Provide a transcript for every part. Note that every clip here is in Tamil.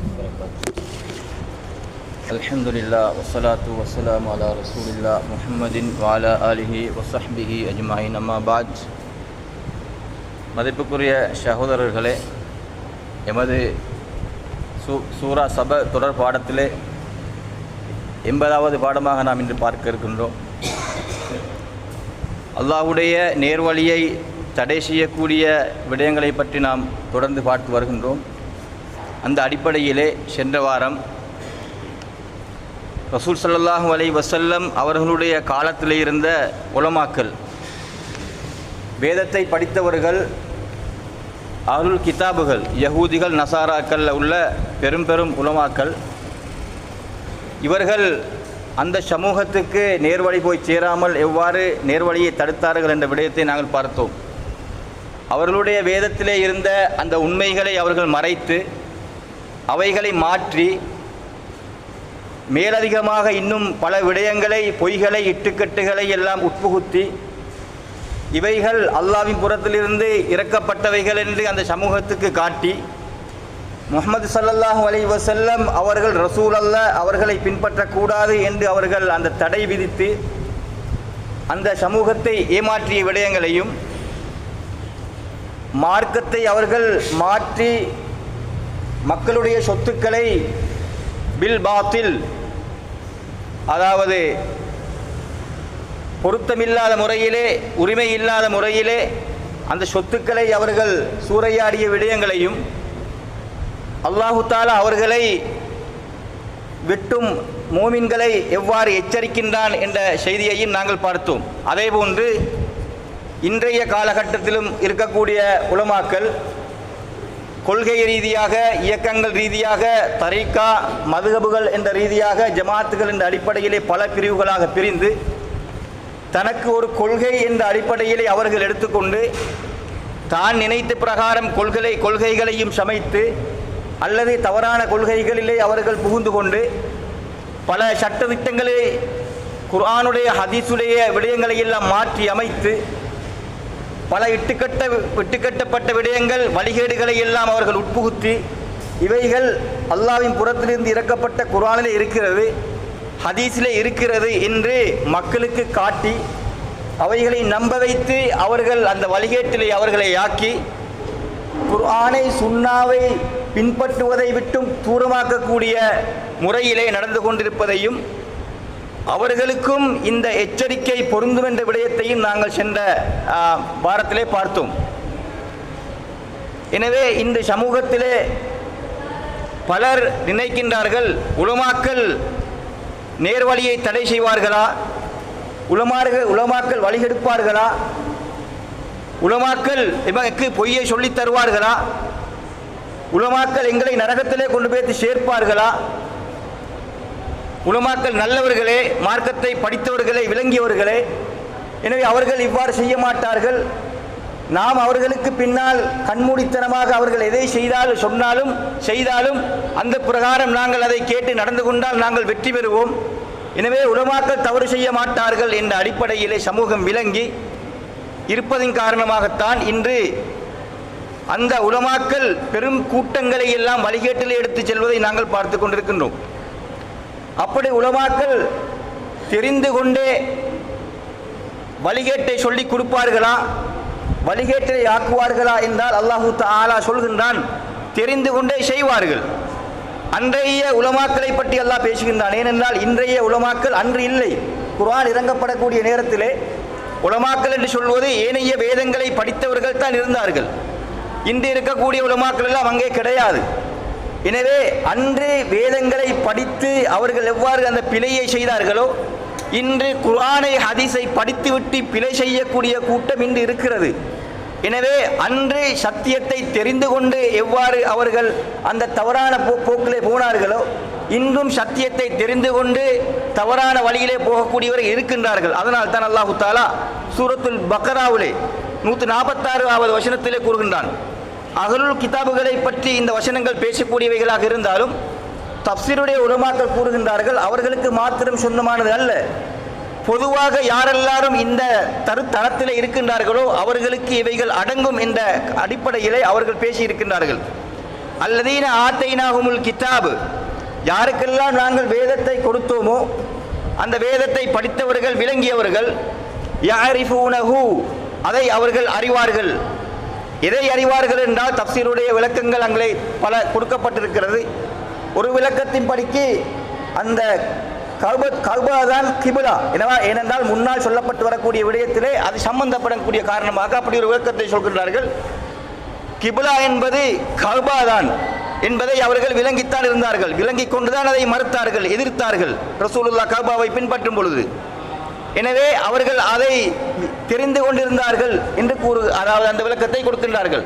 وبركاته الحمد لله والصلاة والسلام على رسول الله محمد وعلى آله وصحبه أجمعين أما بعد மதிப்புக்குரிய சகோதரர்களே எமது சூ சூரா சப தொடர் பாடத்திலே எண்பதாவது பாடமாக நாம் இன்று பார்க்க இருக்கின்றோம் அல்லாஹ்வுடைய நேர்வழியை தடை செய்யக்கூடிய விடயங்களை பற்றி நாம் தொடர்ந்து பார்த்து வருகின்றோம் அந்த அடிப்படையிலே சென்ற வாரம் ரசூல் சல்லாஹு அலை வசல்லம் அவர்களுடைய காலத்தில் இருந்த உலமாக்கள் வேதத்தை படித்தவர்கள் அருள் கிதாபுகள் யகூதிகள் நசாராக்களில் உள்ள பெரும் பெரும் உலமாக்கள் இவர்கள் அந்த சமூகத்துக்கு நேர்வழி போய் சேராமல் எவ்வாறு நேர்வழியை தடுத்தார்கள் என்ற விடயத்தை நாங்கள் பார்த்தோம். அவர்களுடைய வேதத்திலே இருந்த அந்த உண்மைகளை அவர்கள் மறைத்து அவைகளை மாற்றி மேலதிகமாக இன்னும் பல விடயங்களை பொய்களை இட்டுக்கட்டுகளை எல்லாம் உட்புகுத்தி இவைகள் அல்லாவின் புறத்திலிருந்து இறக்கப்பட்டவைகள் என்று அந்த சமூகத்துக்கு காட்டி முகமது சல்லல்லாஹு அலி வசல்லம் அவர்கள் ரசூல் அல்ல அவர்களை பின்பற்றக்கூடாது என்று அவர்கள் அந்த தடை விதித்து அந்த சமூகத்தை ஏமாற்றிய விடயங்களையும் மார்க்கத்தை அவர்கள் மாற்றி மக்களுடைய சொத்துக்களை பில் பாத்தில் அதாவது பொருத்தமில்லாத முறையிலே உரிமை இல்லாத முறையிலே அந்த சொத்துக்களை அவர்கள் சூறையாடிய விடயங்களையும் அல்லாஹு தாலா அவர்களை விட்டும் மோமின்களை எவ்வாறு எச்சரிக்கின்றான் என்ற செய்தியையும் நாங்கள் பார்த்தோம். அதேபோன்று இன்றைய காலகட்டத்திலும் இருக்கக்கூடிய உலமாக்கள் கொள்கை ரீதியாக இயக்கங்கள் ரீதியாக தரிகா மதுகபுகள் என்ற ரீதியாக ஜமாத்துகள் என்ற அடிப்படையிலே பல பிரிவுகளாக பிரிந்து தனக்கு ஒரு கொள்கை என்ற அடிப்படையிலே அவர்கள் எடுத்துக்கொண்டு தான் நினைத்த பிரகாரம் கொள்கை கொள்கைகளையும் சமைத்து அல்லது தவறான கொள்கைகளிலே அவர்கள் புகுந்து கொண்டு பல சட்டத்திட்டங்களை குர்ஆனுடைய ஹதீஸுடைய விடயங்களை எல்லாம் மாற்றி அமைத்து பல இட்டுக்கட்ட இட்டுக்கட்டப்பட்ட விடயங்கள் வழிகேடுகளை எல்லாம் அவர்கள் உட்புகுத்தி இவைகள் அல்லாவின் புறத்திலிருந்து இறக்கப்பட்ட குர்ஆனிலே இருக்கிறது ஹதீஸிலே இருக்கிறது என்று மக்களுக்கு காட்டி அவைகளை நம்ப வைத்து அவர்கள் அந்த வழிகேட்டிலே அவர்களை ஆக்கி குர்ஆனை சுன்னாவை பின்பற்றுவதை விட்டும் தூரமாக்கக்கூடிய முறையிலே நடந்து கொண்டிருப்பதையும் அவர்களுக்கும் இந்த எச்சரிக்கை பொருந்தும் என்ற விடயத்தையும் நாங்கள் சென்ற வாரத்திலே பார்த்தோம். எனவே இந்த சமூகத்திலே பலர் நினைக்கின்றார்கள் உலமாக்கள் நேர்வழியை தடை செய்வார்களா? உலமார்கள் உலமாக்கள் வழிகெடுப்பார்களா உலமாக்கள் எமக்கு பொய்யை சொல்லித் தருவார்களா? உலமாக்கள் எங்களை நரகத்திலே கொண்டு போய் சேர்ப்பார்களா? உலமாக்கள் நல்லவர்களே மார்க்கத்தை படித்தவர்களே விளங்கியவர்களே எனவே அவர்கள் இவ்வாறு செய்ய மாட்டார்கள். நாம் அவர்களுக்கு பின்னால் கண்மூடித்தனமாக அவர்கள் எதை செய்தாலும் சொன்னாலும் செய்தாலும் அந்த பிரகாரம் நாங்கள் அதை கேட்டு நடந்து கொண்டால் நாங்கள் வெற்றி பெறுவோம். எனவே உலமாக்கள் தவறு செய்ய மாட்டார்கள் என்ற அடிப்படையிலே சமூகம் விளங்கி இருப்பதின் காரணமாகத்தான் இன்று அந்த உலமாக்கள் பெரும் கூட்டங்களை எல்லாம் வழிகேட்டில் எடுத்துச் செல்வதை நாங்கள் பார்த்து கொண்டிருக்கின்றோம். அப்படி உலமாக்கள் தெரிந்து கொண்டே வழிகேட்டை சொல்லி கொடுப்பார்களா? வழிகேட்டை ஆக்குவார்களா என்றால் அல்லாஹு ஆலா சொல்கின்றான். தெரிந்து கொண்டே செய்வார்கள். அன்றைய உலமாக்களை பற்றி எல்லாம் பேசுகின்றான். ஏனென்றால் இன்றைய உலமாக்கள் அன்று இல்லை. குரான் இறங்கப்படக்கூடிய நேரத்திலே உலமாக்கள் என்று சொல்வது ஏனைய வேதங்களை படித்தவர்கள் தான் இருந்தார்கள். இன்று இருக்கக்கூடிய உலமாக்கள் எல்லாம் அங்கே கிடையாது. எனவே அன்று வேதங்களை படித்து அவர்கள் எவ்வாறு அந்த பிழையை செய்தார்களோ இன்று குர்ஆனை ஹதீஸை படித்துவிட்டு பிழை செய்யக்கூடிய கூட்டம் இன்று இருக்கிறது. எனவே அன்று சத்தியத்தை தெரிந்து கொண்டு எவ்வாறு அவர்கள் அந்த தவறான போ போக்கிலே போனார்களோ இன்றும் சத்தியத்தை தெரிந்து கொண்டு தவறான வழியிலே போகக்கூடியவர் இருக்கின்றார்கள். அதனால் தான் அல்லாஹு தாலா சூரத்துல் நூற்று நாற்பத்தாறு நாற்பத்தாறாவது வசனத்திலே கூறுகின்றான். அகலுள் கிதாபுகளை பற்றி இந்த வசனங்கள் பேசக்கூடியவைகளாக இருந்தாலும் தப்சீருடைய உலமாக்கள் கூறுகின்றார்கள் அவர்களுக்கு மாத்திரம் சொந்தமானது அல்ல. பொதுவாக யாரெல்லாரும் இந்த தருத்தரத்தில் இருக்கின்றார்களோ அவர்களுக்கு இவைகள் அடங்கும் என்ற அடிப்படையிலே அவர்கள் பேசி இருக்கின்றார்கள் அல்லதீன ஆத்தைனாகுமுல் கிதாபு யாருக்கெல்லாம் நாங்கள் வேதத்தை கொடுத்தோமோ அந்த வேதத்தை படித்தவர்கள் விளங்கியவர்கள் யாரிஃபூனஹூ அதை அவர்கள் அறிவார்கள். எதை அறிவார்கள் என்றால் தப்சீருடைய விளக்கங்கள் அங்கே பல கொடுக்கப்பட்டிருக்கிறது. ஒரு விளக்கத்தின் படிக்கு அந்த கல்ப கல்பா தான் கிபிலா. எனவே ஏனென்றால் முன்னால் சொல்லப்பட்டு வரக்கூடிய விடயத்திலே அது சம்பந்தப்படக்கூடிய காரணமாக அப்படி ஒரு விளக்கத்தை சொல்கின்றார்கள். கிபிலா என்பது கல்பா தான் என்பதை அவர்கள் விளங்கித்தான் இருந்தார்கள். விளங்கி கொண்டுதான் அதை மறுத்தார்கள் எதிர்த்தார்கள். ரசூலுல்லா கல்பாவை பின்பற்றும் பொழுது. எனவே அவர்கள் அதை தெரிந்து கொண்டிருந்தார்கள் என்று கூறு அதாவது அந்த விளக்கத்தை கொடுக்கின்றார்கள்.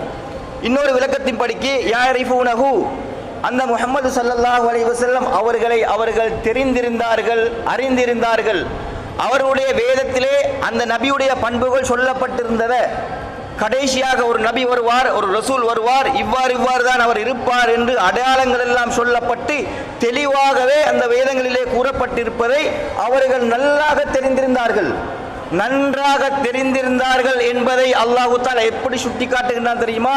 இன்னொரு விளக்கத்தின் படிக்கு யாரிஃபூனஹு அந்த முகமது சல்லல்லாஹ் அலைஹி வஸல்லம் அவர்களை அவர்கள் தெரிந்திருந்தார்கள் அறிந்திருந்தார்கள். அவருடைய வேதத்திலே அந்த நபியுடைய பண்புகள் சொல்லப்பட்டிருந்தத கடைசியாக ஒரு நபி வருவார் ஒரு ரசூல் வருவார் இவ்வாறு இவ்வாறு தான் அவர் இருப்பார் என்று அடையாளங்கள் எல்லாம் சொல்லப்பட்டு தெளிவாகவே அந்த வேதங்களிலே கூறப்பட்டிருப்பதை அவர்கள் நல்லாக தெரிந்திருந்தார்கள். நன்றாக தெரிந்திருந்தார்கள் என்பதை அல்லாஹு தால எப்படி சுட்டி காட்டுகின்றான் தெரியுமா?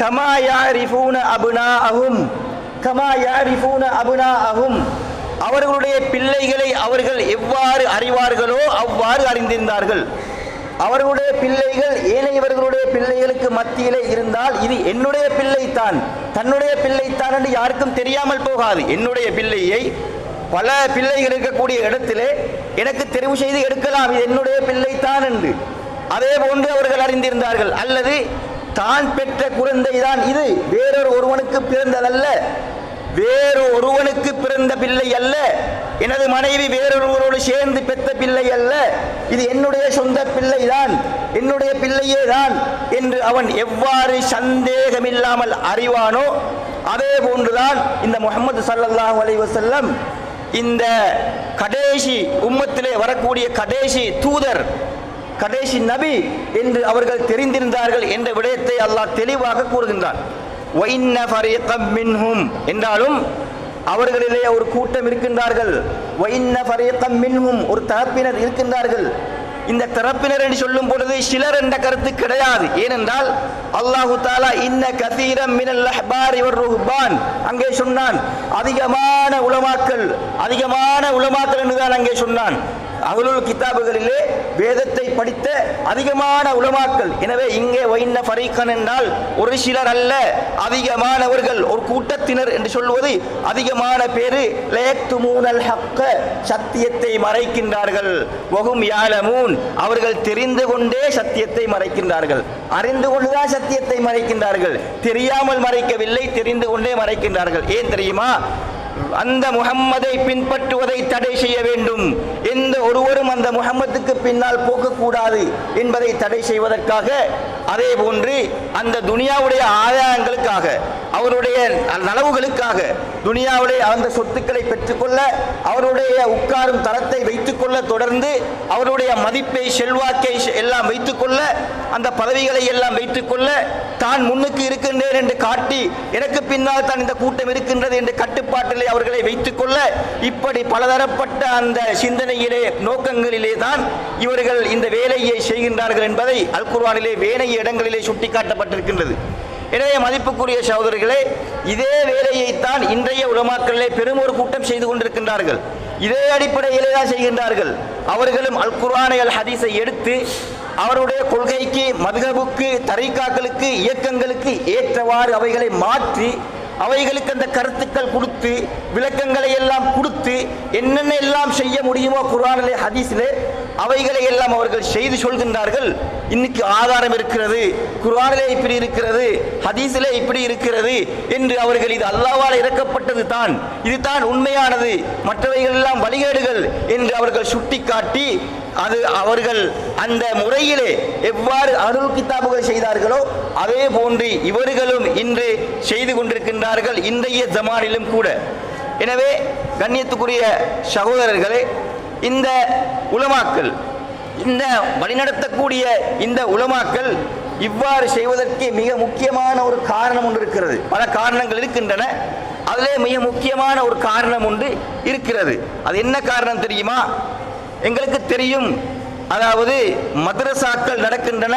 கமா யாரிஃபூன அபுனா அஹும் கமா யாரிஃபூன அபுனா அஹும் அவர்களுடைய பிள்ளைகளை அவர்கள் எவ்வாறு அறிவார்களோ அவ்வாறு அறிந்திருந்தார்கள். அவர்களுடைய பிள்ளைகள் ஏனையவர்களுடைய பிள்ளைகளுக்கு மத்தியிலே இருந்தால் இது என்னுடைய பிள்ளைத்தான் தன்னுடைய பிள்ளைத்தான் என்று யாருக்கும் தெரியாமல் போகாது. என்னுடைய பிள்ளையை பல பிள்ளைகள் இருக்கக்கூடிய இடத்திலே எனக்கு தெரிவு செய்து எடுக்கலாம். இது என்னுடைய பிள்ளைத்தான் என்று. அதே போன்று அவர்கள் அறிந்திருந்தார்கள். அல்லது தான் பெற்ற குழந்தை தான் இது. வேறொரு ஒருவனுக்கு பிறந்ததல்ல. வேறு ஒருவனுக்கு பிறந்த பிள்ளை அல்ல. எனது மனைவி வேறொருவரோடு சேர்ந்து பெற்ற பிள்ளை அல்ல. இது என்னுடைய சொந்த பிள்ளைதான். என்னுடைய பிள்ளையே தான் என்று அவன் எவ்வாறு சந்தேகமில்லாமல் அறிவானோ அதே போன்றுதான் இந்த முகமது சல்லாஹூ அலி வசல்லம் இந்த கடைசி உம்மத்திலே வரக்கூடிய கடைசி தூதர் கடைசி நபி என்று அவர்கள் தெரிந்திருந்தார்கள் என்ற விடயத்தை அல்லாஹ் தெளிவாக கூறுகின்றான். மின்ஹும் என்றாலும் அவர்களிலே ஒரு கூட்டம் இருக்கின்றார்கள். மின்ஹும் ஒரு தரப்பினர் இருக்கின்றார்கள். இந்த தரப்பினர் என்று சொல்லும் பொழுது சிலர் என்ற கருத்து கிடையாது. ஏனென்றால் அல்லாஹு தாலா இன்ன கதீரம் மினல் லஹ்பார் இவர் ருஹ்பான். அங்கே சொன்னான் அதிகமான உலமாக்கள் அதிகமான உலமாக்கள் என்றுதான் அங்கே சொன்னான். அகலுல் கிதாபுகளிலே வேதத்தை படித்த அதிகமான உலமாக்கள். எனவே இங்கே வைன்ன ஃபரீக்கன் என்றால் ஒரு சிலர் அல்ல அதிகமானவர்கள். ஒரு கூட்டத்தினர் என்று சொல்வது அதிகமான பேரு. லேக்துமூனல் ஹக்க சத்தியத்தை மறைக்கின்றார்கள். வகும் யாலமூன் அவர்கள் தெரிந்து கொண்டே சத்தியத்தை மறைக்கின்றார்கள். அறிந்து கொண்டுதான் சத்தியத்தை மறைக்கின்றார்கள். தெரியாமல் மறைக்கவில்லை தெரிந்து கொண்டே மறைக்கின்றார்கள். ஏன் தெரியுமா? அந்த முகம்மதை பின்பற்றுவதை தடை செய்ய வேண்டும். எந்த ஒருவரும் அந்த முகம்மதுக்கு பின்னால் போகக்கூடாது என்பதை தடை செய்வதற்காக அதே போன்று அந்த துனியாவுடைய ஆதாயங்களுக்காக அவருடைய நலவுகளுக்காக துனியாவுடைய அந்த சொத்துக்களை பெற்றுக்கொள்ள அவருடைய உட்காரும் தரத்தை வைத்துக்கொள்ள தொடர்ந்து அவருடைய மதிப்பை செல்வாக்கை எல்லாம் வைத்துக்கொள்ள அந்த பதவிகளை எல்லாம் வைத்துக்கொள்ள தான் முன்னுக்கு இருக்கின்றேன் என்று காட்டி எனக்கு பின்னால் தான் இந்த கூட்டம் இருக்கின்றது என்று கட்டுப்பாட்டிலே அவர்களை வைத்துக்கொள்ள இப்படி பலதரப்பட்ட அந்த சிந்தனையிலே நோக்கங்களிலே தான் இவர்கள் இந்த வேலையை செய்கின்றார்கள் என்பதை அல் வேலையை இடங்களிலே சுட்டிக்காட்டப்பட்டிருக்கின்றது. எனவே மதிப்புக்குரிய சகோதரர்களே இதே வேலையைத்தான் இன்றைய உலமாக்களிலே பெரும் ஒரு கூட்டம் செய்து கொண்டிருக்கின்றார்கள். இதே அடிப்படையிலே தான் செய்கின்றார்கள். அவர்களும் அல் குர்ஆனை அல் ஹதீஸை எடுத்து அவருடைய கொள்கைக்கு மதுகபுக்கு தரைக்காக்களுக்கு இயக்கங்களுக்கு ஏற்றவாறு அவைகளை மாற்றி அவைகளுக்கு அந்த கருத்துக்கள் கொடுத்து விளக்கங்களை எல்லாம் கொடுத்து என்னென்ன எல்லாம் செய்ய முடியுமோ குரானிலே ஹதீஸிலே அவைகளை எல்லாம் அவர்கள் செய்து சொல்கின்றார்கள். இன்னைக்கு ஆதாரம் இருக்கிறது குர்வானிலே இப்படி இருக்கிறது ஹதீஸிலே இப்படி இருக்கிறது என்று அவர்கள் இது அல்லாவால் இறக்கப்பட்டது தான். இதுதான் உண்மையானது. மற்றவைகள் எல்லாம் வழிகேடுகள் என்று அவர்கள் சுட்டிக்காட்டி அது அவர்கள் அந்த முறையிலே எவ்வாறு அருள் கித்தாபுகள் செய்தார்களோ அதே போன்று இவர்களும் இன்று செய்து கொண்டிருக்கின்றார்கள் இன்றைய ஜமானிலும் கூட. எனவே கண்ணியத்துக்குரிய சகோதரர்களே இந்த உலமாக்கள் இந்த வழிநடத்தக்கூடிய இந்த உலமாக்கள் இவ்வாறு செய்வதற்கு மிக முக்கியமான ஒரு காரணம் ஒன்று இருக்கிறது. பல காரணங்கள் இருக்கின்றன. அதிலே மிக முக்கியமான ஒரு காரணம் ஒன்று இருக்கிறது. அது என்ன காரணம் தெரியுமா? எங்களுக்கு தெரியும். அதாவது மதரசாக்கள் நடக்கின்றன.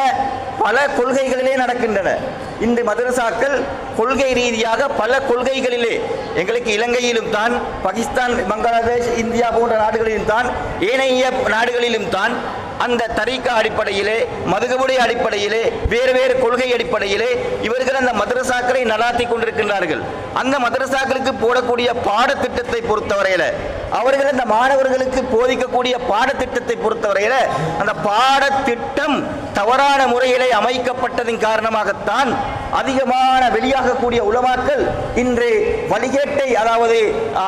பல கொள்கைகளிலே நடக்கின்றன. இந்த மதரசாக்கள் கொள்கை ரீதியாக பல கொள்கைகளிலே எங்களுக்கு இலங்கையிலும் தான் பாகிஸ்தான் பங்களாதேஷ் இந்தியா போன்ற நாடுகளிலும் தான் ஏனைய நாடுகளிலும் தான் அந்த தரீக்கா அடிப்படையிலே மதுகபுடைய அடிப்படையிலே வேறு வேறு கொள்கை அடிப்படையிலே இவர்கள் அந்த மதரசாக்களை நடாத்தி கொண்டிருக்கின்றார்கள். அந்த மதரசாக்களுக்கு போடக்கூடிய பாடத்திட்டத்தை பொறுத்தவரையில அவர்கள் அந்த மாணவர்களுக்கு போதிக்கக்கூடிய பாடத்திட்டத்தை பொறுத்தவரையில அந்த பாடத்திட்டம் தவறான முறையிலே அமைக்கப்பட்டதின் காரணமாகத்தான் அதிகமான வெளியாகக்கூடிய உலமாக்கள் இன்று வழிகேட்டை அதாவது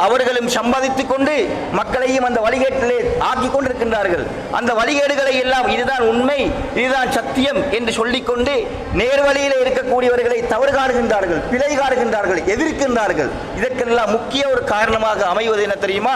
அவர்களும் சம்பாதித்துக் கொண்டு மக்களையும் அந்த வழிகேட்டிலே ஆக்கிக் கொண்டிருக்கின்றார்கள். அந்த வழிகேடுகளை எல்லாம் இதுதான் உண்மை இதுதான் சத்தியம் என்று சொல்லிக்கொண்டு நேர்வழியிலே இருக்கக்கூடியவர்களை தவறு காணுகின்றார்கள் பிழை காணுகின்றார்கள் எதிர்க்கின்றார்கள். இதற்கெல்லாம் முக்கிய ஒரு காரணமாக அமைவது என்ன தெரியுமா?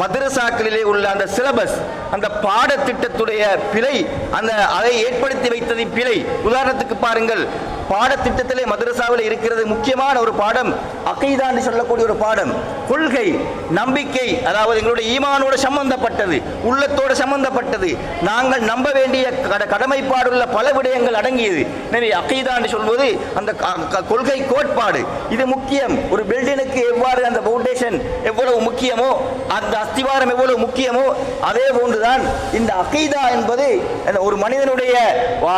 மதரசாக்களிலே உள்ள அந்த சிலபஸ் அந்த பாடத்திட்டத்துடைய பிழை அந்த அதை ஏற்படுத்தி வைத்ததின் பிழை. உதாரணத்துக்கு பாருங்கள் பாடத்திட்டத்திலே மதரசாவில் இருக்கிறது முக்கியமான ஒரு பாடம் அகைதா என்று சொல்லக்கூடிய ஒரு பாடம். கொள்கை நம்பிக்கை அதாவது எங்களுடைய ஈமானோடு சம்பந்தப்பட்டது உள்ளத்தோடு சம்பந்தப்பட்டது. நாங்கள் நம்ப வேண்டிய கடமைப்பாடுள்ள பல விடயங்கள் அடங்கியது. எனவே அகைதா என்று சொல்வது அந்த கொள்கை கோட்பாடு. இது முக்கியம். ஒரு பில்டினுக்கு எவ்வாறு அந்த பவுண்டேஷன் எவ்வளவு முக்கியமோ அந்த அஸ்திவாரம் எவ்வளவு முக்கியமோ அதே போன்றுதான் இந்த அகைதா என்பது ஒரு மனிதனுடைய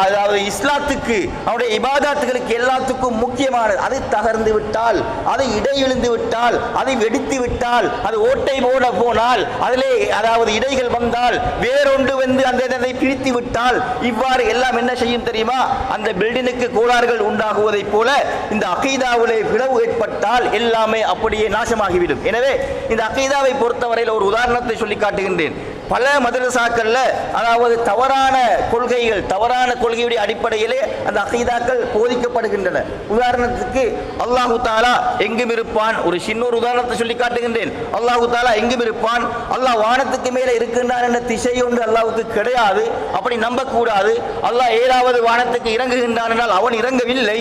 அதாவது இஸ்லாத்துக்கு அவனுடைய இபாதாத்துகளுக்கு எல்லாத்துக்கும் முக்கியமானது. அது தகர்ந்து விட்டால் அது இடையிழுந்து விட்டால் அதை வெடித்து விட்டால் அது ஓட்டை போட போனால் அதிலே அதாவது இடைகள் வந்தால் வேறொன்று வந்து அந்த இதை பிரித்து விட்டால் இவ்வாறு எல்லாம் என்ன செய்யும் தெரியுமா? அந்த பில்டினுக்கு கோளாறுகள் உண்டாகுவதைப் போல இந்த அகைதாவிலே பிளவு ஏற்பட்டால் எல்லாமே அப்படியே நாசமாகிவிடும். எனவே இந்த அகைதாவை பொறுத்தவரையில் ஒரு உதாரணத்தை சொல்லி காட்டுகின்றேன். பல மதரசாக்கள்ல அதாவது தவறான கொள்கைகள் தவறான கொள்கையுடைய அடிப்படையிலே அந்த அகைதாக்கள் போதிக்கப்படுகின்றன. உதாரணத்துக்கு அல்லாஹு தாலா எங்கும் இருப்பான். ஒரு சின்ன ஒரு உதாரணத்தை சொல்லி காட்டுகின்றேன். அல்லாஹு தாலா எங்கும் இருப்பான். அல்லாஹ் வானத்துக்கு மேலே இருக்கின்றான் என்ற திசை ஒன்று அல்லாவுக்கு கிடையாது. அப்படி நம்பக்கூடாது. அல்லாஹ் ஏழாவது வானத்துக்கு இறங்குகின்றான் என்றால் அவன் இறங்கவில்லை.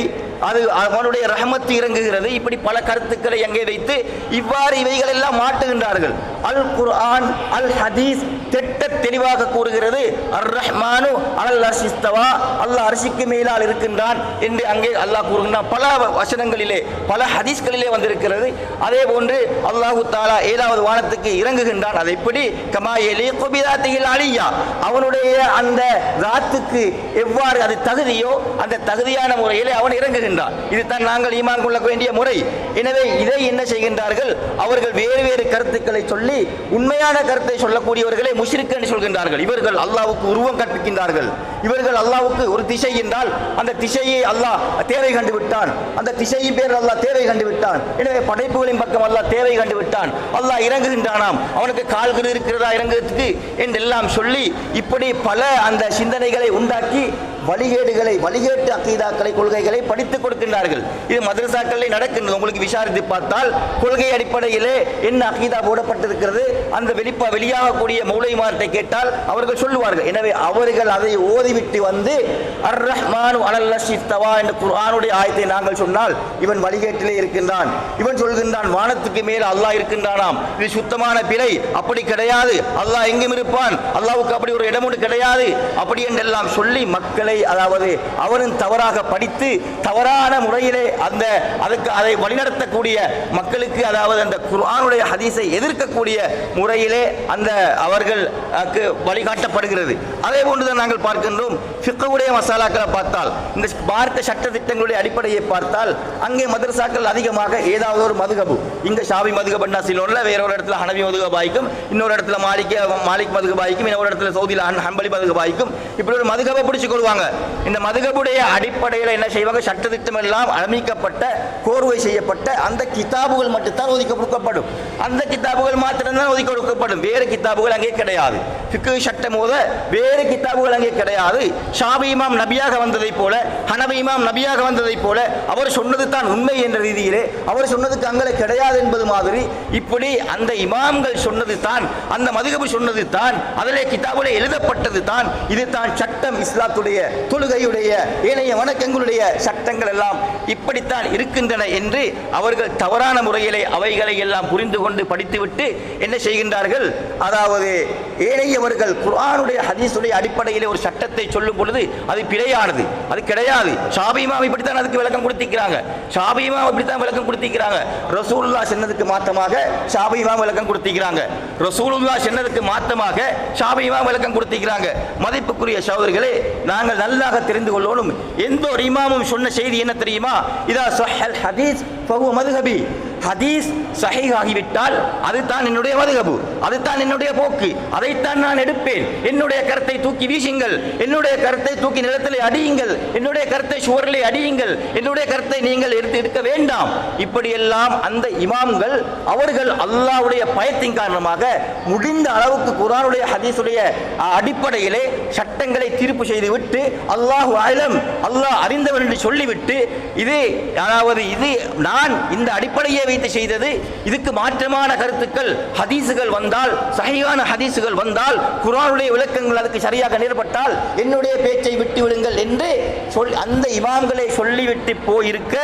அது அவனுடைய ரஹமத்து இறங்குகிறது. இப்படி பல கருத்துக்களை எங்கே வைத்து இவ்வாறு இவைகள் எல்லாம் மாட்டுகின்றார்கள். அல் குர்ஆன் அல் ஹதீஸ் திட்ட தெளிவாக கூறுகிறது. அர் ரஹ்மானு அல் அர்ஷிஸ்தவா அல்லாஹ் அரிசிக்கு மேலால் இருக்கின்றான் என்று அங்கே அல்லாஹ் கூறுகின்றான். பல வசனங்களிலே பல ஹதீஸ்களிலே வந்திருக்கிறது. அதே போன்று அல்லாஹு தாலா ஏழாவது வானத்துக்கு இறங்குகின்றான். அதை எப்படி? கமா எலி குபிதாத்திகள் அழியா அவனுடைய அந்த ராத்துக்கு எவ்வாறு அது தகுதியோ அந்த தகுதியான முறையிலே அவன் இறங்குகின்றான். இதுதான் நாங்கள் ஈமான் கொள்ள வேண்டிய முறை. எனவே இதை என்ன செய்கின்றார்கள்? அவர்கள் வேறு வேறு கருத்துக்களை சொல்லி உண்மையான கருத்தை சொல்லக்கூடியவர்களை முஷ்ரிக் என்று சொல்கின்றார்கள். இவர்கள் அல்லாவுக்கு உருவம் கற்பிக்கின்றார்கள். இவர்கள் அல்லாவுக்கு ஒரு திசை என்றால் அந்த திசையை அல்லாஹ் தேவை கண்டு விட்டான் அந்த திசையின் பேர் அல்லாஹ் தேவை கண்டு விட்டான் எனவே படைப்புகளின் பக்கம் அல்லாஹ் தேவை கண்டு விட்டான் அல்லாஹ் இறங்குகின்றானாம். அவனுக்கு கால்கள் இருக்கிறதா இறங்குறதுக்கு என்றெல்லாம் சொல்லி இப்படி பல அந்த சிந்தனைகளை உண்டாக்கி வழிகேடுகளை வழிகேட்டு அக்கீதாக்களை கொள்கைகளை படித்துக் கொடுக்கின்றார்கள். இது மதரசாக்களில் நடக்கின்றது. உங்களுக்கு விசாரித்து பார்த்தால் கொள்கை அடிப்படையிலே என்ன அகீதா போடப்பட்டிருக்கிறது அந்த வெளிப்பா வெளியாகக்கூடிய மௌலைமார்த்தை கேட்டால் அவர்கள் சொல்லுவார்கள். எனவே அவர்கள் அதை ஓதிவிட்டு வந்து அர் ரஹ்மானு அலல்ல சித்தவா என்ற குரானுடைய ஆயத்தை நாங்கள் சொன்னால் இவன் வழிகேட்டிலே இருக்கின்றான். இவன் சொல்கின்றான் வானத்துக்கு மேல் அல்லாஹ் இருக்கின்றானாம். இது சுத்தமான பிழை. அப்படி கிடையாது. அல்லாஹ் எங்கும் இருப்பான். அல்லாவுக்கு அப்படி ஒரு இடம் ஒன்று கிடையாது. அப்படி என்றெல்லாம் சொல்லி மக்களை அதாவது அவரும் தவறாக படித்து தவறான முறையிலே அந்த அதுக்கு அதை வழிநடத்தக்கூடிய மக்களுக்கு அதாவது அந்த குர்ஆனுடைய ஹதீஸை எதிர்க்கக்கூடிய முறையிலே அந்த அவர்கள் வழிகாட்டப்படுகிறது. அதே போன்றுதான் நாங்கள் பார்க்கின்றோம். ஃபிக்குடைய மசாலாக்களை பார்த்தால் இந்த பாரத சட்ட திட்டங்களுடைய அடிப்படையை பார்த்தால் அங்கே மதரசாக்கள் அதிகமாக ஏதாவது ஒரு மதுகபு இங்க ஷாவி மதுகபண்டா சிலோன்ல வேற ஒரு இடத்துல ஹனவி மதுகபாய்க்கும் இன்னொரு இடத்துல மாலிக் மாலிக் மதுகபாய்க்கும் இன்னொரு இடத்துல சவுதியில் ஹம்பலி மதுகபாய்க்கும் இப்படி ஒரு மதுகபை பிடிச்சு கொள்வாங்க. இந்த மதுகபுடைய அடிப்படையில் என்ன செய்வாங்க? சட்ட திட்டம் எல்லாம் அமைக்கப்பட்ட கோர்வை செய்யப்பட்ட அந்த கிதாபுகள் மட்டும்தான் ஒதுக்க கொடுக்கப்படும். அந்த கிதாபுகள் மாத்திரம்தான் ஒதுக்க கொடுக்கப்படும். வேறு கிதாபுகள் அங்கே கிடையாது. ஃபிக்கு சட்டம் போத வேறு கிதாபுகள் அங்கே கிடையாது. ஷாபி இமாம் நபியாக வந்ததைப் போல ஹனபி இமாம் நபியாக வந்ததைப் போல அவர் சொன்னது தான் உண்மை என்ற ரீதியிலே அவர் சொன்னதுக்கு அங்கே கிடையாது என்பது மாதிரி இப்படி அந்த இமாம்கள் சொன்னது தான் அந்த மதுகபு சொன்னது தான் அதிலே கிதாபுலே எழுதப்பட்டது தான் இது தான் சட்டம் இஸ்லாத்துடைய தொழுகையுடைய ஏனைய வணக்கங்களுடைய சட்டங்கள் எல்லாம் இப்படித்தான் இருக்கின்றன என்று அவர்கள் தவறான முறையிலே அவைகளை எல்லாம் புரிந்து கொண்டு படித்துவிட்டு என்ன செய்கின்றார்கள்? அதாவது ஏனையவர்கள் குரானுடைய ஹதீசுடைய ஹதீஸுடைய அடிப்படையிலே ஒரு சட்டத்தை சொல்லும் பொழுது அது பிழையானது. அது கிடையாது. ஷாபிமா இப்படித்தான் அதுக்கு விளக்கம் கொடுத்திருக்கிறாங்க. ஷாபிமா இப்படித்தான் விளக்கம் கொடுத்திருக்கிறாங்க. ரசூலுல்லா சென்னதுக்கு மாத்தமாக ஷாபிமா விளக்கம் கொடுத்திருக்கிறாங்க. ரசூலுல்லா சென்னதுக்கு மாத்தமாக ஷாபிமா விளக்கம் கொடுத்திருக்கிறாங்க. மதிப்புக்குரிய சகோதரிகளே நாங்கள் நல்லாக தெரிந்து கொள்ளணும். எந்த ஒரு இமாமும் சொன்ன செய்தி என்ன தெரியுமா? இதா சஹல் ஹதீஸ் ஃபஹுவ மதுஹபி ஹதீஸ் சஹீஹ் ஆகிவிட்டால் அதுதான் என்னுடைய மதுகபு அதுதான் என்னுடைய போக்கு அதைத்தான் நான் எடுப்பேன். என்னுடைய கருத்தை தூக்கி வீசுங்கள் என்னுடைய கருத்தை தூக்கி நிலத்திலே அடியுங்கள் என்னுடைய கருத்தை சுவரிலே அடியுங்கள் என்னுடைய கருத்தை நீங்கள் எடுத்து எடுக்க வேண்டாம். இப்படியெல்லாம் அந்த இமாம்கள் அவர்கள் அல்லாவுடைய பயத்தின் காரணமாக முடிந்த அளவுக்கு குரானுடைய ஹதீஸுடைய அடிப்படையிலே சட்டங்களை தீர்ப்பு செய்து விட்டு அல்லாஹ் அல்லாஹ் அறிந்தவன் என்று சொல்லிவிட்டு இது அதாவது இது நான் இந்த அடிப்படையை வைத்து செய்தது இதுக்கு மாற்றமான கருத்துக்கள் ஹதீஸுகள் வந்தால் சகையான ஹதீஸுகள் வந்தால் குர்ஆனுடைய விளக்கங்கள் அதுக்கு சரியாக நேர்பட்டால் என்னுடைய பேச்சை விட்டு விடுங்கள் என்று சொல் அந்த இமாம்களை சொல்லிவிட்டு போயிருக்க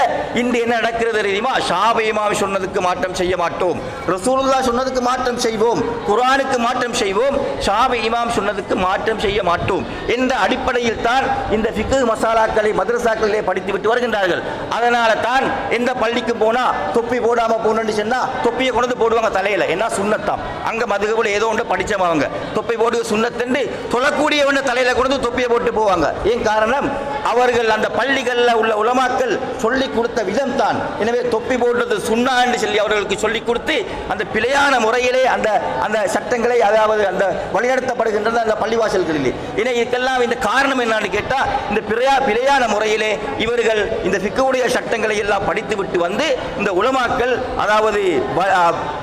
இன்று என்ன நடக்கிறது தெரியுமா? ஷாபை இமாம் சொன்னதுக்கு மாற்றம் செய்ய மாட்டோம். ரசூலுல்லா சொன்னதுக்கு மாற்றம் செய்வோம். குரானுக்கு மாற்றம் செய்வோம். ஷாபை இமாம் சொன்னதுக்கு மாற்றம் செய்ய மாட்டோம். என்ற அடிப்படையில் தான் இந்த ஃபிக்கு மசாலாக்களை மதரசாக்களிலே படித்து விட்டு வருகின்றார்கள்? அதனால தான் எந்த பள்ளிக்கு போனால் தொப்பி போடாமல் போகணும்னு சொன்னால் தொப்பியை கொண்டு போடுவாங்க தலையில். என்ன சுண்ணத்தாம் அங்கே மதுகபுல ஏதோ ஒன்று படித்தவங்க தொப்பி போடுவது சுண்ணத்துண்டு தொழக்கூடியவன தலையில் கொண்டு தொப்பியை போட்டு போவாங்க. ஏன் காரணம்? அவர்கள் அந்த பள்ளிகளில் உள்ள உலமாக்கள் சொல்லி கொடுத்த விதம் தான் எனவே தொப்பி போடுறது சுண்ணா என்று சொல்லி அவர்களுக்கு சொல்லிக் கொடுத்து அந்த பிழையான முறையிலே அந்த அந்த சட்டங்களை அதாவது அந்த வழிநடத்தப்படுகின்றது அந்த பள்ளிவாசல்களிலே. ஏன்னா இதுக்கெல்லாம் இந்த காரணம் என்னன்னு கேட்டால் இந்த பிழையா பிழையான முறையிலே இவர்கள் இந்த ஃபிக்குடைய சட்டங்களை எல்லாம் படித்துவிட்டு வந்து இந்த உலமாக்கள் அதாவது வ-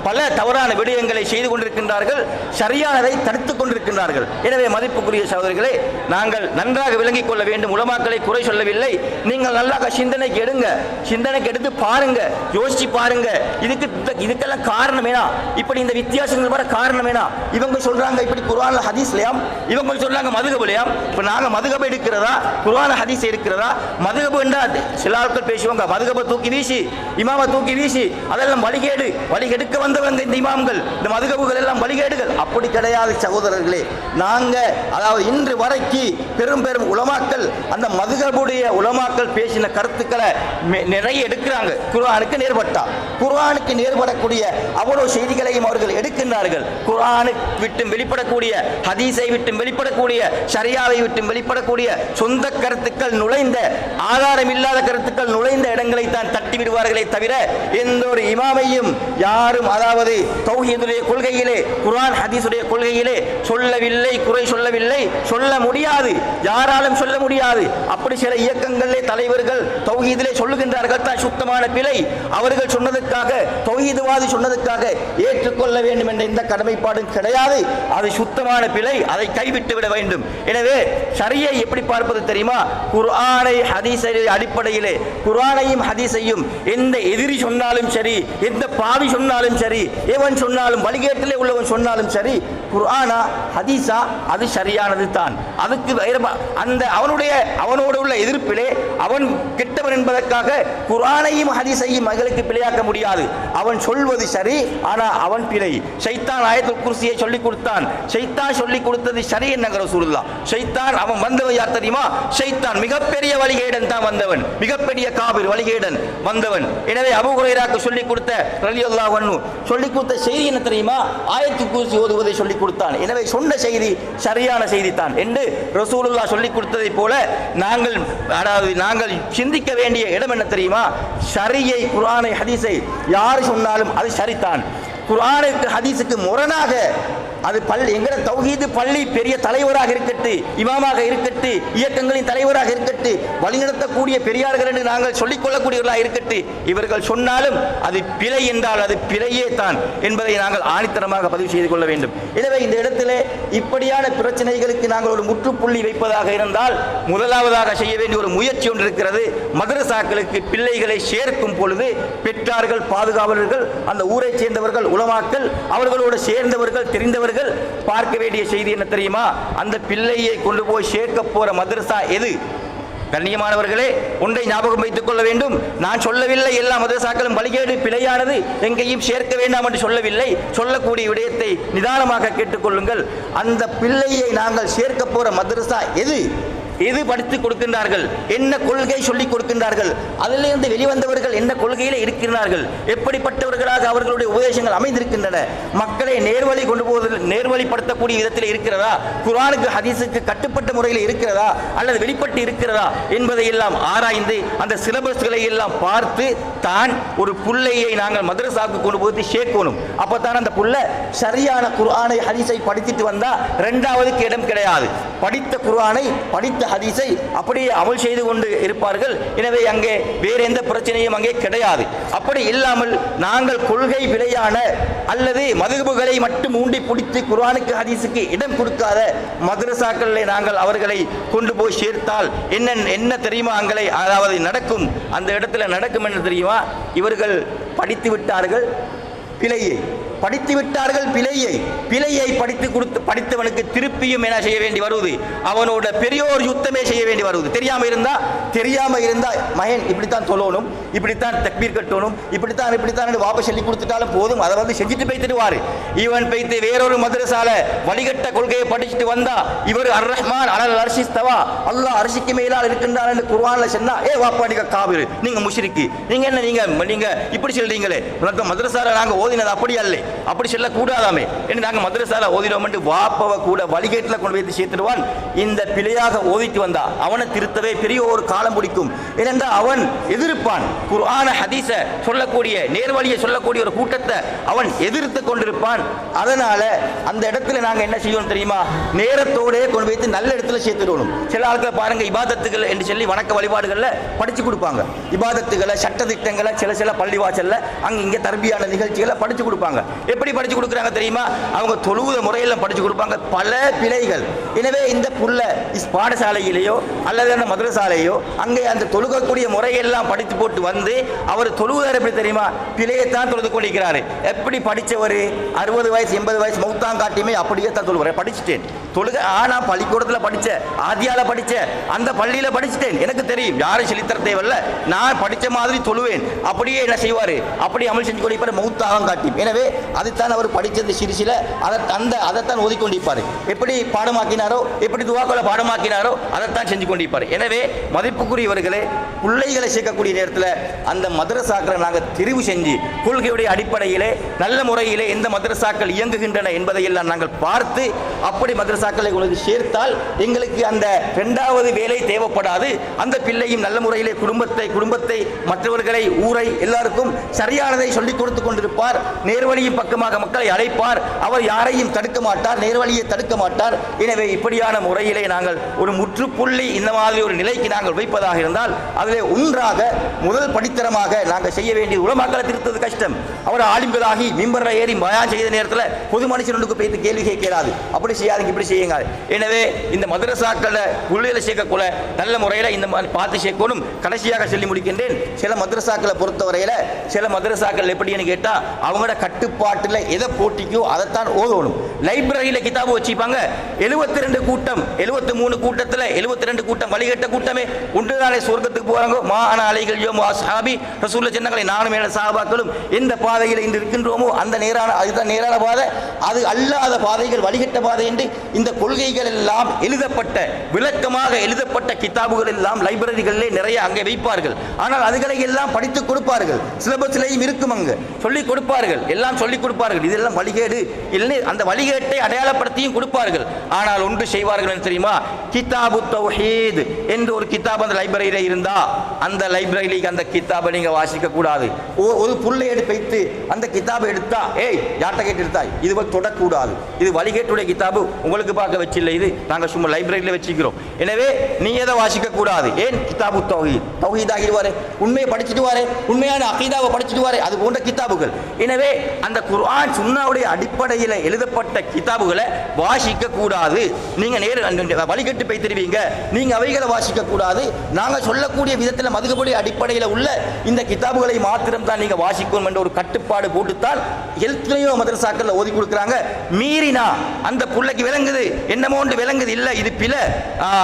பல தவறான விடயங்களை செய்து கொண்டிருக்கின்றார்கள் சரியானதை தடுத்துக் கொண்டிருக்கின்றார்கள். எனவே மதிப்புக்குரிய சகோதரிகளை நாங்கள் நன்றாக விளங்கிக் கொள்ள வேண்டும் உலமாக்கள் குறை சொல்லவில்லை. நீங்கள் நல்லா சிந்தனை கெடுங்க சிந்தனை கெடுத்து பாருங்க. யோசிச்சு பாருங்க. இதுக்கு இதுக்கெல்லாம் காரணம் என்ன? இப்படி இந்த வித்தியாசங்கள் வர காரணம் என்ன? இவங்க சொல்றாங்க இப்படி குர்ஆன்ல ஹதீஸ்லயாம் இவங்க சொல்றாங்க மதுகபுலையாம் இப்ப நாங்க மதுகப எடுக்கிறதா? குர்ஆன் ஹதீஸ் இருக்கிறதா மதுகபு என்றா சில ஆட்கள் பேசுவாங்க மதுகப தூக்கி வீசி இமாம தூக்கி வீசி அதெல்லாம் வழிகேடு. வழிகெடுக்க வந்தவங்க இந்த இமாம்கள் இந்த மதுகபுகள் எல்லாம் வழிகேடுகள். அப்படி கிடையாது சகோதரர்களே. நாங்க அதாவது இன்று வரைக்கு பெரும் பெரும் உலமாக்கள் அந்த மதுகபுடைய உலமாக்கள் பேசின கருத்துக்களை நிறைய எடுக்கிறாங்க. குர்ஆனுக்கு நேர்பட்டா. குர்ஆனுக்கு நேர்படக்கூடிய அவ்வளவு செய்திகளையும் அவர்கள் எடுக்கின்றார்கள். குர்ஆனுக்கு விட்டும் வெளிப்படக்கூடிய ஹதீஸை விட்டும் வெளிப்படக்கூடிய சரியாவை விட்டும் வெளிப்படக்கூடிய சொந்த கருத்துக்கள் நுழைந்த ஆதாரம் இல்லாத கருத்துக்கள் நுழைந்த இடங்களை தான் தட்டி விடுவார்களே தவிர எந்த ஒரு இமாமையும் யாரும் அதாவது தௌஹீதுடைய கொள்கையிலே குர்ஆன் ஹதீஸுடைய கொள்கையிலே சொல்லவில்லை குறை சொல்லவில்லை சொல்ல முடியாது. யாராலும் சொல்ல முடியாது. அப்படி சில இயக்கங்களிலே தலைவர்கள் தௌஹீதிலே சொல்லுகின்றார்கள் தான் சுத்தமான பிழை. அவர்கள் சொன்னதுக்காக தௌஹீதுவாதி சொன்னதுக்காக ஏற்றுக்கொள்ள வேண்டும் என்ற இந்த கடமைப்பாடும் கிடையாது. அது சுத்தமான பிழை அதை கைவிட்டு விட வேண்டும். எனவே சரியை எப்படி பார்ப்பது தெரியுமா? குர்ஆனை ஹதீஸை அடிப்படையிலே குர்ஆனையும் ஹதீஸையும் எந்த எதிரி சொன்னாலும் சரி எந்த பாவி சொன்னாலும் சரி எவன் சொன்னாலும் வழிகேட்டிலே உள்ளவன் சொன்னாலும் சரி குர்ஆனா ஹதீஸா அது சரியானது தான். அதுக்கு அந்த அவனுடைய அவன் அவனோடு உள்ள எதிர்ப்பிலே அவன் கெட்டவன் என்பதற்காக குரானையும் ஹதீஸையும் மகளுக்கு பிழையாக்க முடியாது. அவன் சொல்வது சரி ஆனால் அவன் பிழை. ஷைத்தான் ஆயத்துல் குர்சியை சொல்லிக் கொடுத்தான். ஷைத்தான் சொல்லிக் கொடுத்தது சரி என்னங்கிற சூழல்லா ஷைத்தான் அவன் வந்தவன் யார் தெரியுமா? ஷைத்தான் மிகப்பெரிய வழிகேடன் தான் வந்தவன். மிகப்பெரிய காபிர் வழிகேடன் வந்தவன். எனவே அபுகுரைராக்கு சொல்லிக் கொடுத்த ரலியல்லாஹு அன்ஹு சொல்லிக் கொடுத்த செய்தி என்ன தெரியுமா? ஆயத்து குர்சி ஓதுவதை சொல்லிக் கொடுத்தான். எனவே சொன்ன செய்தி சரியான செய்தி தான் என்று ரசூலுல்லா சொல்லிக் கொடுத்ததை போல நான் நாங்கள் அதாவது நாங்கள் சிந்திக்க வேண்டிய இடம் என்ன தெரியுமா? சரியை குரானை ஹதீஸை யார் சொன்னாலும் அது சரித்தான். குரானுக்கு ஹதீஸுக்கு முரணாக அது பள்ளி எங்கட தௌஹீது பள்ளி பெரிய தலைவராக இருக்கட்டு இமாமாக இருக்கட்டு இயக்கங்களின் தலைவராக இருக்கட்டு வழிநடத்தக்கூடிய பெரியார்கள் என்று நாங்கள் சொல்லிக் கொள்ளக்கூடியவர்களாக இருக்கட்டு இவர்கள் சொன்னாலும் அது பிழை என்றால் அது பிழையே தான் என்பதை நாங்கள் ஆணித்தரமாக பதிவு செய்து கொள்ள வேண்டும். எனவே இந்த இடத்திலே இப்படியான பிரச்சனைகளுக்கு நாங்கள் ஒரு முற்றுப்புள்ளி வைப்பதாக இருந்தால் முதலாவதாக செய்ய வேண்டிய ஒரு முயற்சி ஒன்று இருக்கிறது. மதரசாக்களுக்கு பிள்ளைகளை சேர்க்கும் பொழுது பெற்றார்கள் பாதுகாவலர்கள் அந்த ஊரைச் சேர்ந்தவர்கள் உலமாக்கள் அவர்களோடு சேர்ந்தவர்கள் தெரிந்தவர்கள் பார்க்க வேண்டிய செய்தி என்ன தெரியுமா? அந்த பிள்ளையை கொண்டு போய் சேர்க்க போற மதரசா எது? கண்ணியமானவர்களே ஒன்றை ஞாபகம் வைத்துக் கொள்ள வேண்டும். நான் சொல்லவில்லை எல்லா மதரசாக்களும் வழிகேடு பிழையானது எங்கேயும் சேர்க்க வேண்டாம் என்று சொல்லவில்லை. சொல்லக்கூடிய விடயத்தை நிதானமாக கேட்டுக்கொள்ளுங்கள் அந்த பிள்ளையை நாங்கள் சேர்க்க போற மதரசா எது? எது படித்து கொடுக்கின்றார்கள்? என்ன கொள்கை சொல்லிக் கொடுக்கின்றார்கள்? அதிலிருந்து வெளிவந்தவர்கள் என்ன கொள்கையில் இருக்கிறார்கள்? எப்படிப்பட்டவர்களாக அவர்களுடைய உபதேசங்கள் அமைந்திருக்கின்றன? மக்களை நேர்வழி கொண்டு போவதில் நேர்வழிப்படுத்தக்கூடிய விதத்தில் இருக்கிறதா? குரானுக்கு ஹதீஸுக்கு கட்டுப்பட்ட முறையில் இருக்கிறதா? அல்லது வெளிப்பட்டு இருக்கிறதா? என்பதை எல்லாம் ஆராய்ந்து அந்த சிலபஸ்களை எல்லாம் பார்த்து தான் ஒரு புள்ளையை நாங்கள் மதரசாவுக்கு கொண்டு போய் சேர்க்கணும். அப்பத்தான் அந்த புள்ள சரியான குர்ஆனை ஹதீஸை படித்துட்டு வந்தா ரெண்டாவதுக்கு இடம் கிடையாது. படித்த குர்ஆனை படித்த ஹதீஸை அப்படியே அமல் செய்து கொண்டு இருப்பார்கள். எனவே அங்கே வேறு எந்த பிரச்சனையும் அங்கே கிடையாது. அப்படி இல்லாமல் நாங்கள் கொள்கை விலையான அல்லது மதுபுகளை மட்டும் ஊண்டி பிடித்து குர்ஆனுக்கு ஹதீஸுக்கு இடம் கொடுக்காத மதரசாக்களில் நாங்கள் அவர்களை கொண்டு போய் சேர்த்தால் என்ன என்ன தெரியுமா அங்களை அதாவது நடக்கும்? அந்த இடத்துல நடக்கும் என்ன தெரியுமா? இவர்கள் படித்து விட்டார்கள். பிழையை. படித்து விட்டார்கள் பிழையை பிழையை படித்து கொடுத்து படித்தவனுக்கு திருப்பியும் என்ன செய்ய வேண்டி வருவது? அவனோட பெரியோர் யுத்தமே செய்ய வேண்டி வருவது. தெரியாம இருந்தா தெரியாம இருந்தா மகன் இப்படித்தான் சொல்லணும் இப்படித்தான் தக்பீர் கட்டணும் இப்படித்தான் இப்படித்தான் வாபஸ் சொல்லி கொடுத்துட்டாலும் போதும். அதை வந்து செஞ்சுட்டு போய்த்துடுவாரு இவன் போய்த்து வேறொரு மதரசால வழிகட்ட கொள்கையை படிச்சுட்டு வந்தா இவர் அர் ரஹ்மான் அலல் அரிசிஸ்தவா அல்லாஹ் அரிசிக்கு மேலால் இருக்கின்றான் என்று குர்ஆன்ல சொன்னா ஏ வாப்பா நீங்க காபிரு நீங்க முஷிரிக்கு நீங்க என்ன நீங்க நீங்க இப்படி சொல்றீங்களே? உனக்கு மதரசால நாங்க ஓதினது அப்படி அல்ல. அப்படி சொல்லக்கூடாதாமே. என்று நாங்கள் மதரசால ஓதினோம் என்று வாப்பவ கூட வழிகேட்டில் கொண்டு போய் சேர்த்துடுவான். இந்த பிழையாக ஓதிட்டு வந்தா அவனை திருத்தவே பெரிய ஒரு காலம் பிடிக்கும். ஏனென்றால் அவன் எதிர்ப்பான். குர்ஆன ஹதீஸ சொல்லக்கூடிய நேர்வழியை சொல்லக்கூடிய ஒரு கூட்டத்தை அவன் எதிர்த்து கொண்டிருப்பான். அதனால அந்த இடத்துல நாங்கள் என்ன செய்யணும் தெரியுமா? நேரத்தோடே கொண்டு வைத்து நல்ல இடத்துல சேர்த்துடணும். சில ஆட்கள் பாருங்க இபாதத்துகள் என்று சொல்லி வணக்க வழிபாடுகளில் படிச்சு கொடுப்பாங்க. இபாதத்துகளை சட்ட திட்டங்களை சில சில பள்ளிவாசல்ல அங்கே இங்கே தர்பியான நிகழ்ச்சிகளை படிச்சு கொடுப்பாங்க. எப்படி படிச்சு கொடுக்குறாங்க தெரியுமா? அவங்க தொழுவுத முறையில் படிச்சு கொடுப்பாங்க பல பிழைகள். எனவே இந்த புள்ள பாடசாலையிலேயோ அல்லது அந்த மதுரசாலையோ அங்கே அந்த தொழுகக்கூடிய முறையெல்லாம் படித்து போட்டு வந்து அவர் தொழுவதார் எப்படி தெரியுமா? பிழையைத்தான் தொழுது கொண்டிருக்கிறாரு. எப்படி படித்தவர்? அறுபது வயசு எண்பது வயசு மௌத்தாம் காட்டியுமே அப்படியே தான் தொழுவார் படிச்சுட்டேன். தொழுக ஆனால் பள்ளிக்கூடத்தில் படித்தேன். ஆதியால படித்த அந்த பள்ளியில் படிச்சுட்டேன். எனக்கு தெரியும். யாரும் செலுத்தர தேவையில்ல. நான் படித்த மாதிரி தொழுவேன். அப்படியே என்ன செய்வார்? அப்படி அமல் செஞ்சு கொண்டிருப்பார். மௌத்தாகம் காட்டியும். எனவே அதைத்தான் அவர் படித்தது சிறுசில. அதை அந்த அதைத்தான் ஓதிக்கொண்டிருப்பார். எப்படி பாடமாக்கினாரோ எப்படி துவாக்களை பாடமாக்கினாரோ அதைத்தான் செஞ்சு கொண்டிருப்பார் எனவே மதிப்புக்குரியவர்களே பிள்ளைகளை சேர்க்கக்கூடிய நேரத்தில் அந்த மதரசாக்களை நாங்கள் தெரிவு செஞ்சு கொள்கையுடைய அடிப்படையிலே நல்ல முறையிலே எந்த மதரசாக்கள் இயங்குகின்றன என்பதையெல்லாம் நாங்கள் பார்த்து அப்படி மதரசாக்களை உங்களுக்கு சேர்த்தால் எங்களுக்கு அந்த ரெண்டாவது வேலை தேவைப்படாது. அந்த பிள்ளையும் நல்ல முறையிலே குடும்பத்தை குடும்பத்தை மற்றவர்களை ஊரை எல்லாருக்கும் சரியானதை சொல்லிக் கொடுத்து கொண்டிருப்பார். நேர்வழியும் நேர்வழியின் பக்கமாக மக்களை அழைப்பார். அவர் யாரையும் தடுக்க மாட்டார் நேர்வழியை தடுக்க மாட்டார். எனவே இப்படியான முறையிலே நாங்கள் ஒரு முற்றுப்புள்ளி இந்த மாதிரி ஒரு நிலைக்கு நாங்கள் வைப்பதாக இருந்தால் அதிலே ஒன்றாக முதல் படித்தரமாக நாங்கள் செய்ய வேண்டிய உலமாக்களை திருத்தது கஷ்டம். அவர் ஆளுங்களாகி மிம்பரில் ஏறி பயான் செய்த நேரத்தில் பொது மனுஷனுக்கு போய் கேள்வி கேட்கிறாது. அப்படி செய்யாதீங்க இப்படி செய்யுங்க எனவே இந்த மதரசாக்களை உள்ளில சேர்க்கக்குள்ள நல்ல முறையில் இந்த மாதிரி பார்த்து சேர்க்கணும். கடைசியாக சொல்லி முடிக்கின்றேன் சில மதரசாக்களை பொறுத்தவரையில் சில மதரசாக்கள் எப்படின்னு கேட்டால் அவங்களோட கட்டுப்பாடு பாட்டில் எதை போட்டிக்கோ அதைத்தான் ஓதணும். லைப்ரரியில் கிதாபு வச்சுப்பாங்க. எழுபத்தி ரெண்டு கூட்டம் எழுபத்தி மூணு கூட்டத்தில் எழுபத்தி ரெண்டு கூட்டம் வழிகட்ட கூட்டமே. ஒன்று நாளை சொர்க்கத்துக்கு போகிறாங்க மா அலைகள் யோ சாபி ரசூல்ல சின்னங்களை நானும் என சாபாக்களும் எந்த பாதையில் இன்று இருக்கின்றோமோ அந்த நேரான அதுதான் நேரான பாதை. அது அல்லாத பாதைகள் வழிகட்ட பாதை என்று இந்த கொள்கைகள் எல்லாம் எழுதப்பட்ட விளக்கமாக எழுதப்பட்ட கிதாபுகள் எல்லாம் லைப்ரரிகளிலே நிறைய அங்கே வைப்பார்கள். ஆனால் அதுகளை எல்லாம் படித்து கொடுப்பார்கள். சிலபஸ்லேயும் இருக்கும் அங்கு. சொல்லிக் கொடுப்பார்கள். எல்லாம் சொல்லி சொல்லிக் கொடுப்பார்கள். இதெல்லாம் வழிகேடு. இல்லை அந்த வழிகேட்டை அடையாளப்படுத்தியும் கொடுப்பார்கள். ஆனால் ஒன்று செய்வார்கள் என்று தெரியுமா? கிதாபு தௌஹீத் என்று ஒரு கிதாப் அந்த லைப்ரரியில் இருந்தா அந்த லைப்ரரியில அந்த கிதாபை நீங்க வாசிக்க கூடாது. ஒரு புள்ளை எடுத்து வைத்து அந்த கிதாபை எடுத்தா ஏய் யார்கிட்ட கேட்டு எடுத்தாய் இது தொடக்கூடாது. இது வழிகேட்டுடைய கிதாபு. உங்களுக்கு பார்க்க வச்சில்லை இது. நாங்கள் சும்மா லைப்ரரியில் வச்சுக்கிறோம். எனவே நீ எதை வாசிக்க கூடாது. ஏன்? கிதாபு தௌஹீத். தௌஹீத் ஆகிடுவாரு. உண்மையை படிச்சுட்டு வாரே உண்மையான அகீதாவை படிச்சுட்டு வாரே அது போன்ற கிதாபுகள். எனவே அந்த குர்ஆன் சுன்னாவுடைய அடிப்படையில் எழுதப்பட்ட கிதாபுகளை வாசிக்க கூடாது நீங்க நேர் வழிகட்டு போய் தெரிவிங்க. நீங்க அவைகளை வாசிக்க கூடாது நாங்க சொல்லக்கூடிய விதத்தில் மதுகபடி அடிப்படையில் உள்ள இந்த கிதாபுகளை மாத்திரம் தான் நீங்க வாசிக்கணும் என்ற ஒரு கட்டுப்பாடு போட்டுத்தான் எத்தனையோ மதரசாக்கள் ஓதி கொடுக்குறாங்க. மீறினா அந்த புள்ளைக்கு விளங்குது. என்னமோண்டு விளங்குது? இல்ல இது பில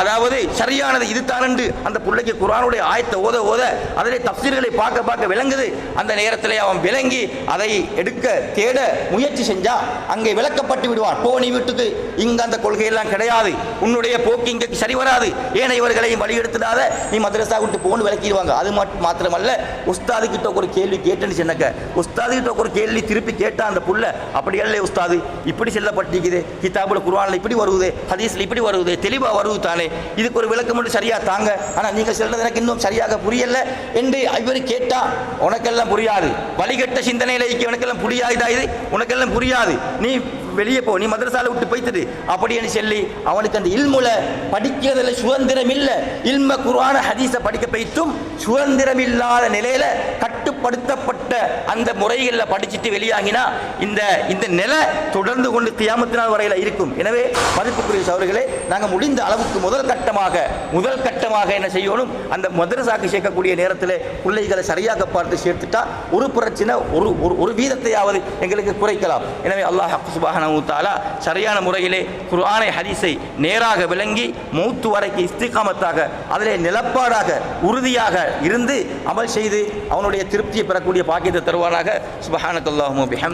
அதாவது சரியானது இது என்று அந்த பிள்ளைக்கு குர்ஆனுடைய ஆயத்தை ஓத ஓத அதிலே தப்சீர்களை பார்க்க பார்க்க விளங்குது. அந்த நேரத்திலே அவன் விளங்கி அதை எடுக்க தேட முயற்சி செஞ்சா அங்கே விளக்கப்பட்டு விடுவான். போ நீ வீட்டுக்கு. இங்க அந்த கொள்கையெல்லாம் கிடையாது. உன்னுடைய போக்கு இங்க சரி வராது. ஏன இவர்களையும் வழியெடுத்துடாத நீ மதரசா விட்டு போன்னு விளக்கிடுவாங்க. அது மாத்திரமல்ல உஸ்தாது கிட்ட ஒரு கேள்வி கேட்டேன்னு சொன்னக்க உஸ்தாது கிட்ட ஒரு கேள்வி திருப்பி கேட்டா அந்த புள்ள அப்படி இல்லை உஸ்தாது இப்படி செல்லப்பட்டிருக்குது. கிதாபுல குர்ஆன்ல இப்படி வருவது ஹதீஸ்ல இப்படி வருவது தெளிவா வருது தானே. இதுக்கு ஒரு விளக்கம் மட்டும் சரியா தாங்க. ஆனா நீங்க சொல்றது எனக்கு இன்னும் சரியாக புரியல. என்று இவர் கேட்டா உனக்கெல்லாம் புரியாது. வழிகட்ட சிந்தனையில இருக்க. உனக்கெல்லாம் புரியாது. இது உனக்கெல்லாம் புரியாது. நீ வெளியே போ. நீ மதரசால விட்டு போய்த்துடு. அப்படின்னு சொல்லி அவனுக்கு அந்த இல்முல படிக்கிறதுல சுதந்திரம் இல்ல இல்ம குர்ஆன ஹதீஸை படிக்க போய்த்தும் சுதந்திரம் இல்லாத நிலையில கட்டுப்படுத்தப்பட்ட அந்த முறைகளில் படிச்சுட்டு வெளியாகினா இந்த இந்த நிலை தொடர்ந்து கொண்டு தியாமத்து நாள் இருக்கும். எனவே மதிப்புக்குரிய சவர்களே நாங்கள் முடிந்த அளவுக்கு முதல் கட்டமாக முதல் கட்டமாக என்ன செய்யணும்? அந்த மதரசாக்கு சேர்க்கக்கூடிய நேரத்தில் பிள்ளைகளை சரியாக பார்த்து சேர்த்துட்டா ஒரு பிரச்சனை ஒரு ஒரு ஒரு வீதத்தையாவது எங்களுக்கு குறைக்கலாம். எனவே அல்லாஹ் சுபானு தாலா சரியான முறையிலே குர்ஆனை ஹதீஸை நேராக விளங்கி மௌத்து வரைக்கு இஸ்திகாமத்தாக அதிலே நிலப்பாடாக உறுதியாக இருந்து அமல் செய்து அவனுடைய வெற்றியை பெறக்கூடிய பாக்கியத்தை தருவானாக. சுபஹானக்கல்லாஹும் பிஹம்